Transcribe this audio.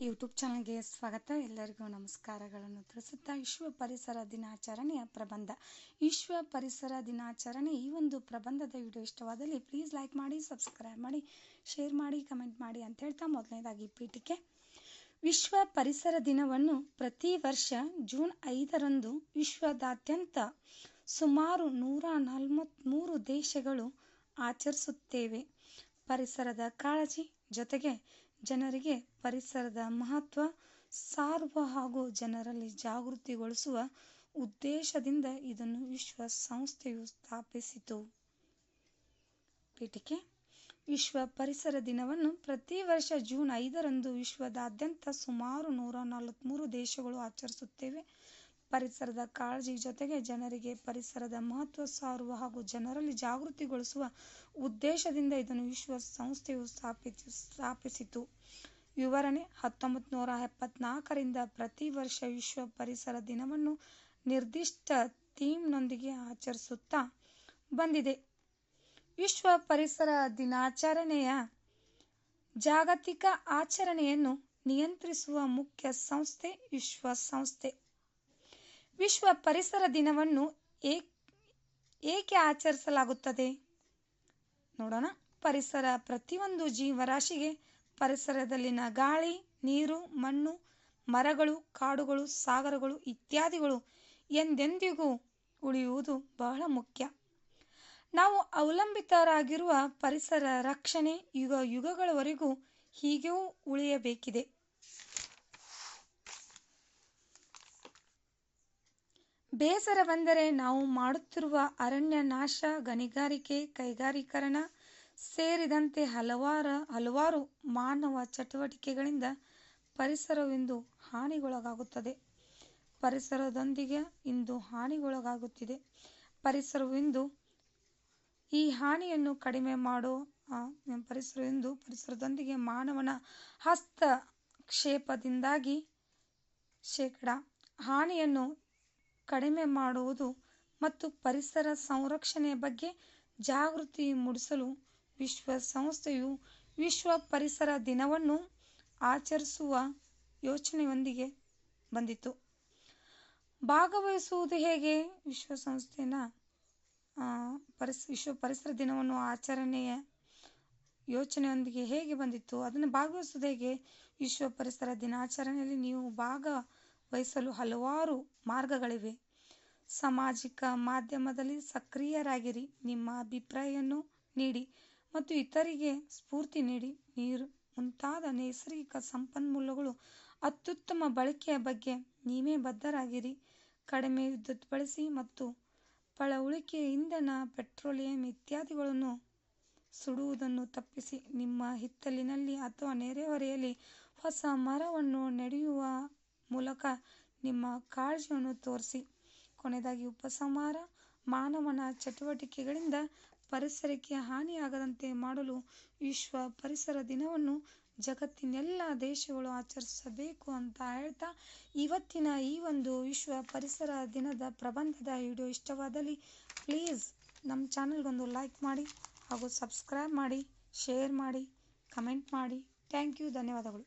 YouTube ಚಾನಲ್ಗೆ ಸ್ವಾಗತ. ಎಲ್ಲರಿಗೂ ನಮಸ್ಕಾರಗಳನ್ನು ತಿಳಿಸುತ್ತಾ ವಿಶ್ವ ಪರಿಸರ ದಿನಾಚರಣೆಯ ಪ್ರಬಂಧ. ವಿಶ್ವ ಪರಿಸರ ದಿನಾಚರಣೆ ಈ ಒಂದು ಪ್ರಬಂಧದ ವಿಡಿಯೋ ಇಷ್ಟವಾದಲ್ಲಿ ಪ್ಲೀಸ್ ಲೈಕ್ ಮಾಡಿ ಸಬ್ಸ್ಕ್ರೈಬ್ ಮಾಡಿ ಶೇರ್ ಮಾಡಿ ಕಮೆಂಟ್ ಮಾಡಿ ಅಂತ ಹೇಳ್ತಾ ಮೊದಲನೇದಾಗಿ ಪೀಠಿಕೆ ವಿಶ್ವ ಪರಿಸರ ದಿನವನ್ನು ಪ್ರತಿ ವರ್ಷ ಜೂನ್ ಐದರಂದು ವಿಶ್ವದಾದ್ಯಂತ ಸುಮಾರು ನೂರ ನಲವತ್ತ್ಮೂರು ದೇಶಗಳು ಆಚರಿಸುತ್ತೇವೆ. ಪರಿಸರದ ಕಾಳಜಿ ಜೊತೆಗೆ ಜನರಿಗೆ ಪರಿಸರದ ಮಹತ್ವ, ಸಾರುವ ಹಾಗೂ ಜನರಲ್ಲಿ ಜಾಗೃತಿಗೊಳಿಸುವ ಉದ್ದೇಶದಿಂದ ಇದನ್ನು ವಿಶ್ವ ಸಂಸ್ಥೆಯು ಸ್ಥಾಪಿಸಿತು. ಪೀಠಿಕೆ ವಿಶ್ವ ಪರಿಸರ ದಿನವನ್ನು ಪ್ರತಿ ವರ್ಷ ಜೂನ್ ಐದರಂದು ವಿಶ್ವದಾದ್ಯಂತ ಸುಮಾರು ನೂರ ನಲವತ್ತ್ಮೂರು ದೇಶಗಳು ಆಚರಿಸುತ್ತೇವೆ. ಪರಿಸರದ ಕಾಳಜಿ ಜೊತೆಗೆ ಜನರಿಗೆ ಪರಿಸರದ ಮಹತ್ವ ಸಾರುವ ಹಾಗೂ ಜನರಲ್ಲಿ ಜಾಗೃತಿಗೊಳಿಸುವ ಉದ್ದೇಶದಿಂದ ಇದನ್ನು ವಿಶ್ವ ಸಂಸ್ಥೆಯು ಸ್ಥಾಪಿಸಿ, ಸ್ಥಾಪಿಸಿತು. ವಿವರಣೆ ಹತ್ತೊಂಬತ್ತು ನೂರ ಎಪ್ಪತ್ನಾಲ್ಕರಿಂದ ಪ್ರತಿ ವರ್ಷ ವಿಶ್ವ ಪರಿಸರ ದಿನವನ್ನು ನಿರ್ದಿಷ್ಟ ಥೀಮ್ನೊಂದಿಗೆ ಆಚರಿಸುತ್ತಾ ಬಂದಿದೆ. ವಿಶ್ವ ಪರಿಸರ ದಿನಾಚರಣೆಯ ಜಾಗತಿಕ ಆಚರಣೆಯನ್ನು ನಿಯಂತ್ರಿಸುವ ಮುಖ್ಯ ಸಂಸ್ಥೆ ವಿಶ್ವಸಂಸ್ಥೆ ವಿಶ್ವ ಪರಿಸರ ದಿನವನ್ನು ಏಕೆ ಆಚರಿಸಲಾಗುತ್ತದೆ? ನೋಡೋಣ. ಪರಿಸರ ಪ್ರತಿಯೊಂದು ಜೀವರಾಶಿಗೆ ಪರಿಸರದಲ್ಲಿನ ಗಾಳಿ, ನೀರು, ಮಣ್ಣು, ಮರಗಳು, ಕಾಡುಗಳು, ಸಾಗರಗಳು ಇತ್ಯಾದಿಗಳು ಎಂದೆಂದಿಗೂ ಉಳಿಯುವುದು ಬಹಳ ಮುಖ್ಯ. ನಾವು ಅವಲಂಬಿತರಾಗಿರುವ ಪರಿಸರ ರಕ್ಷಣೆ ಯುಗ ಯುಗಗಳವರೆಗೂ ಹೀಗೆಯೂ ಉಳಿಯಬೇಕಿದೆ. ಬೇಸರವೆಂದರೆ ನಾವು ಮಾಡುತ್ತಿರುವ ಅರಣ್ಯ ನಾಶ, ಗಣಿಗಾರಿಕೆ, ಕೈಗಾರೀಕರಣ ಸೇರಿದಂತೆ ಹಲವಾರು ಹಲವಾರು ಮಾನವ ಚಟುವಟಿಕೆಗಳಿಂದ ಪರಿಸರವೆಂದು ಹಾನಿಗೊಳಗಾಗುತ್ತದೆ. ಪರಿಸರದೊಂದಿಗೆ ಇಂದು ಹಾನಿಗೊಳಗಾಗುತ್ತಿದೆ. ಪರಿಸರವಿಂದು, ಈ ಹಾನಿಯನ್ನು ಕಡಿಮೆ ಮಾಡೋ ಪರಿಸರವೆಂದು, ಪರಿಸರದೊಂದಿಗೆ ಮಾನವನ ಹಸ್ತಕ್ಷೇಪದಿಂದಾಗಿ ಶೇಕಡ ಹಾನಿಯನ್ನು ಕಡಿಮೆ ಮಾಡುವುದು ಮತ್ತು ಪರಿಸರ ಸಂರಕ್ಷಣೆಯ ಬಗ್ಗೆ ಜಾಗೃತಿ ಮೂಡಿಸಲು ವಿಶ್ವಸಂಸ್ಥೆಯು ವಿಶ್ವ ಪರಿಸರ ದಿನವನ್ನು ಆಚರಿಸುವ ಯೋಚನೆಯೊಂದಿಗೆ ಬಂದಿತು ಭಾಗವಹಿಸುವುದು ಹೇಗೆ? ವಿಶ್ವಸಂಸ್ಥೆನ ಪರಿಸ, ವಿಶ್ವ ಪರಿಸರ ದಿನವನ್ನು ಆಚರಣೆಯ ಯೋಚನೆಯೊಂದಿಗೆ ಹೇಗೆ ಬಂದಿತ್ತು? ಅದನ್ನು ಭಾಗವಹಿಸುವುದು ಹೇಗೆ? ವಿಶ್ವ ಪರಿಸರ ದಿನಾಚರಣೆಯಲ್ಲಿ ನೀವು ಭಾಗವಹಿಸಲು ಹಲವಾರು ಮಾರ್ಗಗಳಿವೆ. ಸಾಮಾಜಿಕ ಮಾಧ್ಯಮದಲ್ಲಿ ಸಕ್ರಿಯರಾಗಿರಿ. ನಿಮ್ಮ ಅಭಿಪ್ರಾಯವನ್ನು ನೀಡಿ ಮತ್ತು ಇತರಿಗೆ ಸ್ಫೂರ್ತಿ ನೀಡಿ. ನೀರು, ಮುಂತಾದ ನೈಸರ್ಗಿಕ ಸಂಪನ್ಮೂಲಗಳು ಅತ್ಯುತ್ತಮ ಬಳಕೆಯ ಬಗ್ಗೆ ನೀವೇ ಬದ್ಧರಾಗಿರಿ. ಕಡಿಮೆ ವಿದ್ಯುತ್ ಬಳಸಿ ಮತ್ತು ಪಳ ಉಳಿಕೆ ಇಂಧನ ಪೆಟ್ರೋಲಿಯಂ ಇತ್ಯಾದಿಗಳನ್ನು ಸುಡುವುದನ್ನು ತಪ್ಪಿಸಿ. ನಿಮ್ಮ ಹಿತ್ತಲಿನಲ್ಲಿ ಅಥವಾ ನೆರೆಹೊರೆಯಲ್ಲಿ ಹೊಸ ಮರವನ್ನು ನೆಡೆಯುವ ಮೂಲಕ ನಿಮ್ಮ ಕಾಳಜಿಯನ್ನು ತೋರಿಸಿ. ಕೊನೆಯದಾಗಿ ಉಪಸಂಹಾರ, ಮಾನವನ ಚಟುವಟಿಕೆಗಳಿಂದ ಪರಿಸರಕ್ಕೆ ಹಾನಿಯಾಗದಂತೆ ಮಾಡಲು ವಿಶ್ವ ಪರಿಸರ ದಿನವನ್ನು ಜಗತ್ತಿನೆಲ್ಲ ದೇಶಗಳು ಆಚರಿಸಬೇಕು ಅಂತ ಹೇಳ್ತಾ ಇವತ್ತಿನ ಈ ಒಂದು ವಿಶ್ವ ಪರಿಸರ ದಿನದ ಪ್ರಬಂಧದ ವಿಡಿಯೋ ಇಷ್ಟವಾದಲ್ಲಿ ಪ್ಲೀಸ್ ನಮ್ಮ ಚಾನಲ್ಗೊಂದು ಲೈಕ್ ಮಾಡಿ ಹಾಗೂ ಸಬ್ಸ್ಕ್ರೈಬ್ ಮಾಡಿ, ಶೇರ್ ಮಾಡಿ, ಕಮೆಂಟ್ ಮಾಡಿ. ಥ್ಯಾಂಕ್ ಯು, ಧನ್ಯವಾದಗಳು.